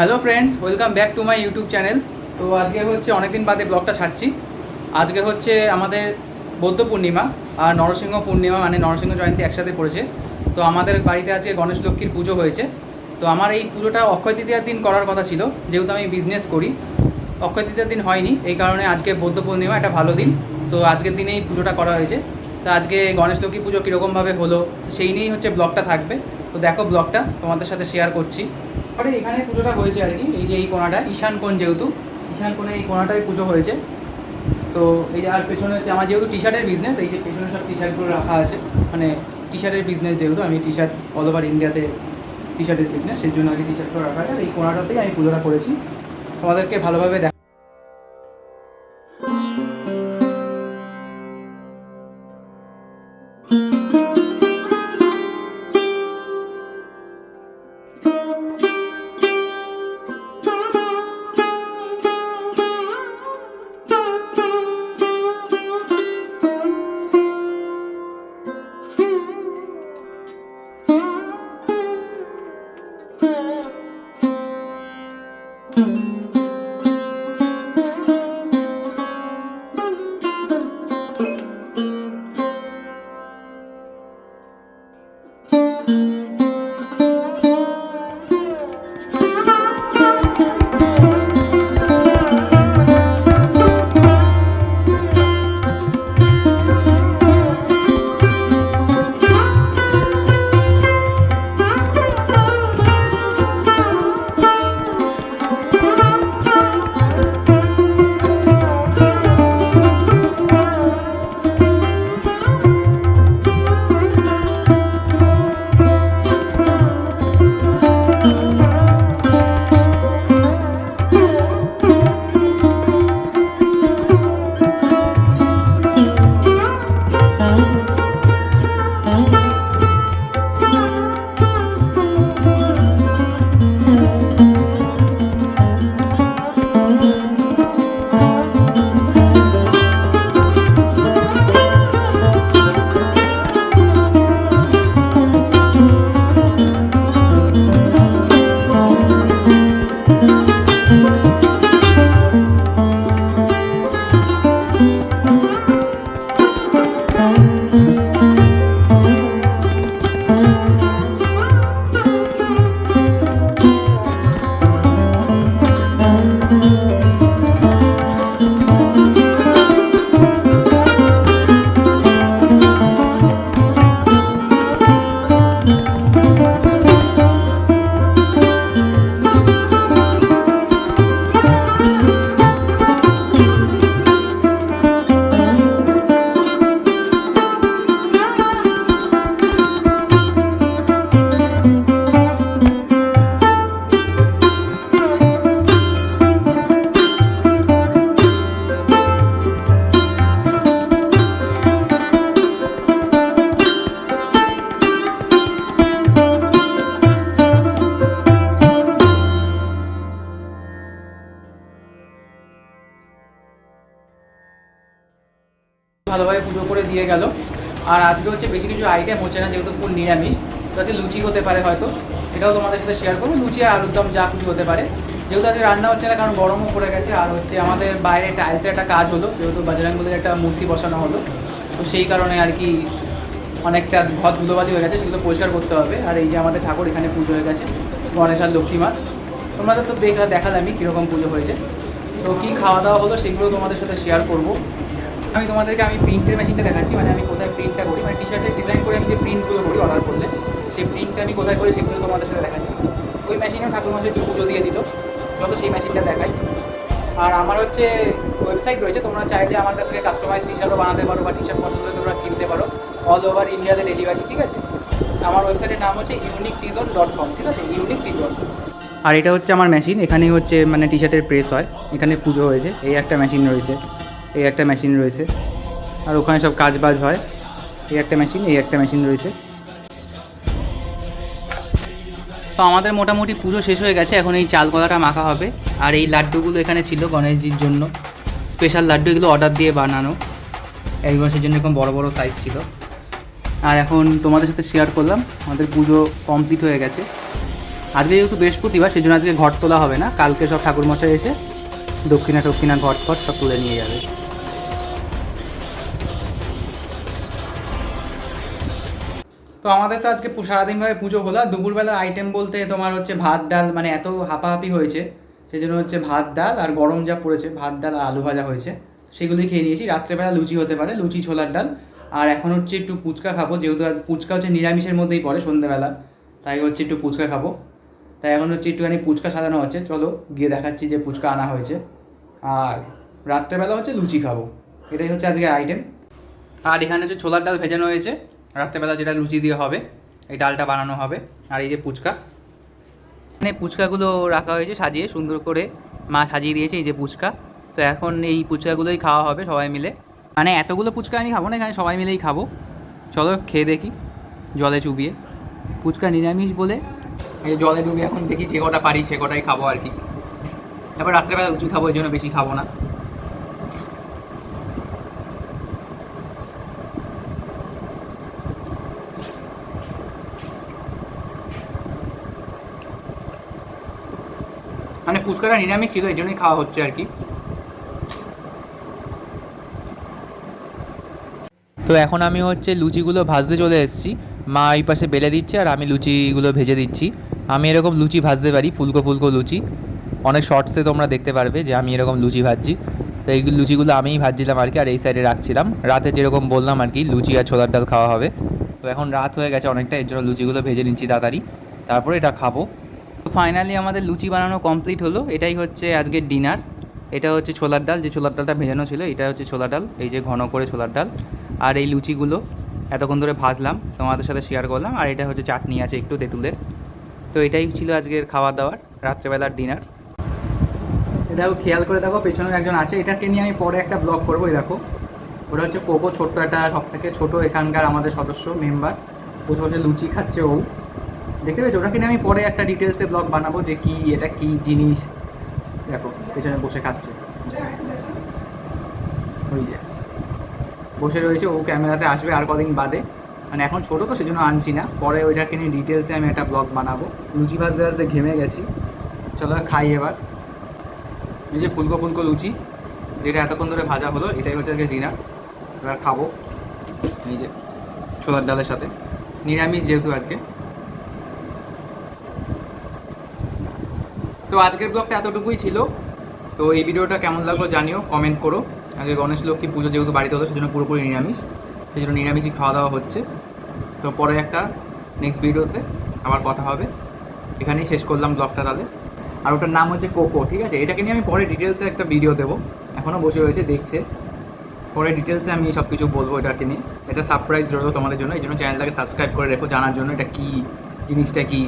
Hello friends, welcome back to my YouTube channel. তো আজকে হচ্ছে অনেকদিন বাদে ব্লগটা ছাড়ছি। আজকে হচ্ছে আমাদের বৌদ্ধ পূর্ণিমা আর নরসিংহ পূর্ণিমা মানে নরসিংহ জয়ন্তী একসাথে পড়েছে। তো আমাদের বাড়িতে আজকে গণেশ লক্ষ্মীর পুজো হয়েছে। তো আমার এই পুজোটা অক্ষয় তৃতীয়ার দিন করার কথা ছিল, যেহেতু আমি বিজনেস করি। অক্ষয় তৃতীয়ার দিন হয়নি, এই কারণে আজকে বৌদ্ধ পূর্ণিমা একটা ভালো দিন। তো আজকের দিনেই পুজোটা করা হয়েছে। তো আজকে গণেশ লক্ষ্মী পুজো কীরকমভাবে হলো, সেই নিয়েই হচ্ছে ব্লগটা থাকবে। তো দেখো ব্লগটা, তোমাদের সাথে শেয়ার করছি। পরে এখানে পুজোটা হয়েছে আর কি। এই যে এই কোণাটা ঈশান কোণ যেহেতু। ঈশান কোণে এই কোণাটায় পুজো হয়েছে। তো এই যে, আর পেছনে হচ্ছে আমার যেহেতু টি শার্টের বিজনেস এই যে পেছনে সব টি শার্টগুলো রাখা আছে। মানে টি শার্টের বিজনেস যেহেতু, আমি টি শার্ট অল ওভার ইন্ডিয়াতে টি শার্টের বিজনেস সেই জন্য আর টি শার্টগুলো রাখা আছে। এই কোণাটাতেই আমি পুজোটা করেছি। তোমাদেরকে ভালোভাবে দেখ ভালোভাবে পুজো করে দিয়ে গেল। আর আজকে হচ্ছে বেশি কিছু আইটেম হচ্ছে না, যেহেতু ফুল নিরামিষ। তো হচ্ছে লুচি হতে পারে হয়তো। সেটাও তোমাদের সাথে শেয়ার করব। লুচি আর আলুর দম যা কিছু হতে পারে। যেহেতু আজকে রান্না হচ্ছে না, কারণ গরমও পড়ে গেছে। আর হচ্ছে আমাদের বাইরে টাইলসের একটা কাজ হলো, যেহেতু বাজরাঙ্গুলির একটা মূর্তি বসানো হলো। তো সেই কারণে আর কি অনেকটা ঘর ধুলোবালি হয়ে গেছে, সেগুলো পরিষ্কার করতে হবে। আর এই যে আমাদের ঠাকুর এখানে পুজো হয়ে গেছে, গণেশ আর লক্ষ্মী মা তোমাদের তো দেখা দেখালামই কীরকম পুজো হয়েছে। তো কী খাওয়া দাওয়া হলো, সেগুলো তোমাদের সাথে শেয়ার করব। আমি তোমাদেরকে আমি প্রিন্টের মেশিনটা দেখাচ্ছি মানে আমি কোথায় প্রিন্টটা করি মানে টি শার্টের ডিজাইন করে আমি যে প্রিন্টগুলো করি অর্ডার করলে, সেই প্রিন্টটা আমি কোথায় করি সেগুলো তোমাদের সাথে দেখাচ্ছি। ওই মেশিনেও ঠাকুর মাসে একটু পুজো দিয়ে দিল যত সেই মেশিনটা দেখাই। আর আমার হচ্ছে ওয়েবসাইট রয়েছে, তোমরা চাইলে আমার কাছ থেকে কাস্টমাইজ টি শার্টও বানাতে পারো বা টি শার্ট পছন্দ হলে তোমরা কিনতে পারো অল ওভার ইন্ডিয়াতে ডেলিভারি ঠিক আছে? আমার ওয়েবসাইটের নাম হচ্ছে ইউনিক টিজন ডট কম ঠিক আছে? ইউনিক টিজন আর এটা হচ্ছে আমার মেশিন এখানেই হচ্ছে মানে টি শার্টের প্রেস হয়, এখানে পুজো হয়েছে, এই একটা মেশিন রয়েছে। এই একটা মেশিন রয়েছে। আর ওখানে সব কাজ বাজ হয়। এই একটা মেশিন এই একটা মেশিন রয়েছে। তো আমাদের মোটামুটি পুজো শেষ হয়ে গেছে। এখন এই চাল কলাটা মাখা হবে। আর এই লাড্ডুগুলো এখানে ছিল গণেশজির জন্য। স্পেশাল লাড্ডু এগুলো অর্ডার দিয়ে বানানো। এই মাসের জন্য এরকম বড় বড় সাইজ ছিল। আর এখন তোমাদের সাথে শেয়ার করলাম। আমাদের পুজো কমপ্লিট হয়ে গেছে। আজকে যেহেতু বৃহস্পতিবার সেই জন্য আজকে ঘট তোলা হবে না। কালকে সব ঠাকুরমশাই এসে দক্ষিণা টক্ষিণা ঘট ফট সব তুলে নিয়ে যাবে। তো আমাদের তো আজকে সারাদিনভাবে পুজো হলো। আর দুপুরবেলার আইটেম বলতে তোমার হচ্ছে ভাত, ডাল মানে এত হাঁপাহাপি হয়েছে সেই জন্য হচ্ছে ভাত, ডাল আর গরম যা পড়েছে, ভাত, ডাল আর আলু ভাজা হয়েছে সেগুলি খেয়ে নিয়েছি। রাত্রেবেলা লুচি হতে পারে, লুচি, ছোলার ডাল। আর এখন হচ্ছে একটু পুচকা খাব, যেহেতু ফুচকা হচ্ছে নিরামিষের মধ্যেই পড়ে সন্ধ্যেবেলা তাই হচ্ছে একটু পুচকা খাব। তাই এখন হচ্ছে একটুখানি পুচকা সাজানো হচ্ছে। চলো গিয়ে দেখাচ্ছি যে ফুচকা আনা হয়েছে। আর রাত্রেবেলা হচ্ছে লুচি খাব। এটাই হচ্ছে আজকে আইটেম আর এখানে হচ্ছে ছোলার ডাল ভেজানো হয়েছে। রাত্রেবেলা যেটা লুচি দিয়ে হবে, এই ডালটা বানানো হবে, আর এই যে পুচকা। এখানে পুচকাগুলো রাখা হয়েছে সাজিয়ে, সুন্দর করে মা সাজিয়ে দিয়েছে এই যে পুচকা। তো এখন এই পুচকাগুলোই খাওয়া হবে সবাই মিলে। মানে এতগুলো পুচকা আমি খাব না, এখানে সবাই মিলেই খাব। চলো খেয়ে দেখি, জলে চুবিয়ে। পুচকা নিরামিষ বলে। এই জলে ডুবিয়ে এখন দেখি যে কটা পারি, সে কটাই খাব আর কি। তারপর রাত্রেবেলা লুচি খাব এই জন্য বেশি খাব না। মানে পুচকাটা নিরামিষ ছিল, এই জন্যই খাওয়া হচ্ছে আর কি। তো এখন আমি হচ্ছে লুচিগুলো ভাজতে চলে এসেছি। মা এই পাশে বেলে দিচ্ছে আর আমি লুচিগুলো ভেজে দিচ্ছি। আমি এরকম লুচি ভাজতে পারি, ফুলকো ফুলকো লুচি। অনেক শর্টসে তোমরা দেখতে পারবে যে আমি এরকম লুচি ভাজছি। তো এই লুচিগুলো আমিই ভাজছিলাম আর কি, আর এই সাইডে রাখছিলাম। রাতে যেরকম বললাম আর কি, লুচি আর ছোলার ডাল খাওয়া হবে। তো এখন রাত হয়ে গেছে অনেকটা, এর জন্য লুচিগুলো ভেজে নিচ্ছি তাড়াতাড়ি। তারপরে এটা খাব। ফাইনালি আমাদের লুচি বানানো কমপ্লিট হলো। এটাই হচ্ছে আজকের ডিনার এটা হচ্ছে ছোলার ডাল। যে ছোলার ডালটা ভেজানো ছিল, এটা হচ্ছে ছোলার ডাল। এই যে ঘন করে ছোলার ডাল। আর এই লুচিগুলো এতক্ষণ ধরে ভাজলাম। তোমাদের সাথে শেয়ার করলাম। আর এটা হচ্ছে চাটনি আছে একটু তেঁতুলের। তো এটাই ছিল আজকের খাবার দাবার রাত্রেবেলার ডিনার দেখো, খেয়াল করে দেখো পেছনে একজন আছে। এটাকে নিয়ে আমি পরে একটা ব্লগ করব দেখো। ওটা হচ্ছে কোকো, ছোট্ট একটা সব থেকে ছোটো এখানকার আমাদের সদস্য মেম্বার বসে বসে লুচি খাচ্ছে, ও। দেখতে পেয়েছ? ওটাকে নিয়ে আমি পরে একটা ডিটেলসে ব্লগ বানাবো যে কি, এটা কি জিনিস। দেখো, পেছনে বসে খাচ্ছে। ওই যে। বসে রয়েছে, ও ক্যামেরাতে আসবে আর কদিন বাদে। মানে এখন ছোটো তো, সেজন্য আনছি না। পরে ওইটাকে নিয়ে ডিটেলসে আমি একটা ব্লগ বানাবো। লুচি ভাজতে ভাজতে ঘেমে গেছি। চলো খাই এবার। এই যে ফুলকো ফুলকো লুচি, যেটা এতক্ষণ ধরে ভাজা হলো, এটাই হচ্ছে আজকে ডিনার এবার খাব। এই যে ছোলার ডালের সাথে। নিরামিষ যেহেতু আজকে। তো আজকের ব্লগটা এতটুকুই ছিল। তো এই ভিডিওটা কেমন লাগল জানিও কমেন্ট করো। আজকে গণেশ লক্ষ্মী পুজো যেহেতু বাড়িতে হলো সেজন্য পুরোপুরি নিরামিষ। সেই জন্য নিরামিষই খাওয়া দাওয়া হচ্ছে। তো পরে একটা নেক্সট ভিডিওতে আবার কথা হবে। এখানেই শেষ করলাম ব্লগটা তাহলে। আর ওটার নাম হচ্ছে কোকো, ঠিক আছে? এটাকে নিয়ে আমি পরে ডিটেলসে একটা ভিডিও দেবো। এখনও বসে রয়েছে, দেখছে। পরে ডিটেলসে আমি সব কিছু বলব এটাকে নিয়ে। এটা সারপ্রাইজ রইল তোমাদের জন্য, এই জন্য চ্যানেলটাকে সাবস্ক্রাইব করে রেখো জানার জন্য। এটা কী? জিনিসটা কী?